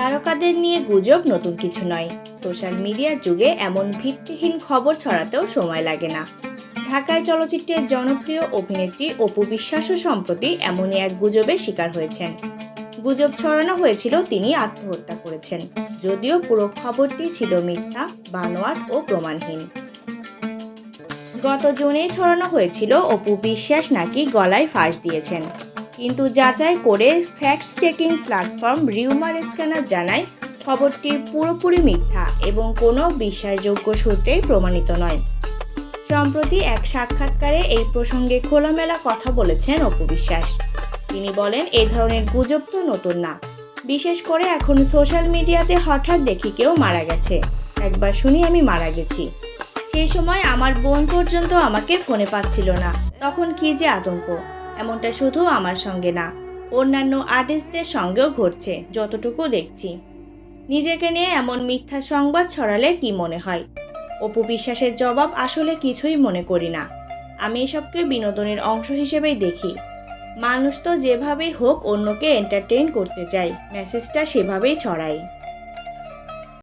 তারকাদের নিয়ে গুজব নতুন কিছু নয়। সোশ্যাল মিডিয়ার যুগে এমন ভিত্তিহীন খবর ছড়াতেও সময় লাগে না। ঢাকায় চলচ্চিত্রের জনপ্রিয় অভিনেত্রী অপু বিশ্বাসও সম্প্রতি এমনই এক গুজবের শিকার হয়েছেন। গুজব ছড়ানো হয়েছিল তিনি আত্মহত্যা করেছেন, যদিও পুরো খবরটি ছিল মিথ্যা, বানোয়াট ও প্রমাণহীন। গত জুনে ছড়ানো হয়েছিল অপু বিশ্বাস নাকি গলায় ফাঁস দিয়েছেন। কিন্তু যাচাই করে facts checking platform Rumor Scanner জানায় খবরটি পুরোপুরি মিথ্যা এবং কোনো বিশ্বাসযোগ্য সূত্রেই প্রমাণিত নয়। সম্প্রতি এক সাক্ষাৎকারে এই প্রসঙ্গে খোলামেলা কথা বলেছেন অপু বিশ্বাস। তিনি বলেন এই ধরনের গুজব তো নতুন না। বিশেষ করে এখন সোশ্যাল মিডিয়াতে হঠাৎ দেখি কেউ মারা গেছে। একবার শুনি আমি মারা গেছি। সেই সময় আমার বোন পর্যন্ত আমাকে ফোনে পাচ্ছিল না। তখন কি যে আতঙ্ক। এমনটা শুধু আমার সঙ্গে না, অন্যান্য আর্টিস্টদের সঙ্গেও ঘটছে, যতটুকু দেখছি। নিজেকে নিয়ে এমন মিথ্যা সংবাদ ছড়ালে কি মনে হয়? অপু বিশ্বাসের জবাব আসলে কিছুই মনে করি না। আমি এসবকে বিনোদনের অংশ হিসেবেই দেখি। মানুষ তো যেভাবেই হোক অন্যকে এন্টারটেইন করতে চাই মেসেজটা সেভাবেই ছড়াই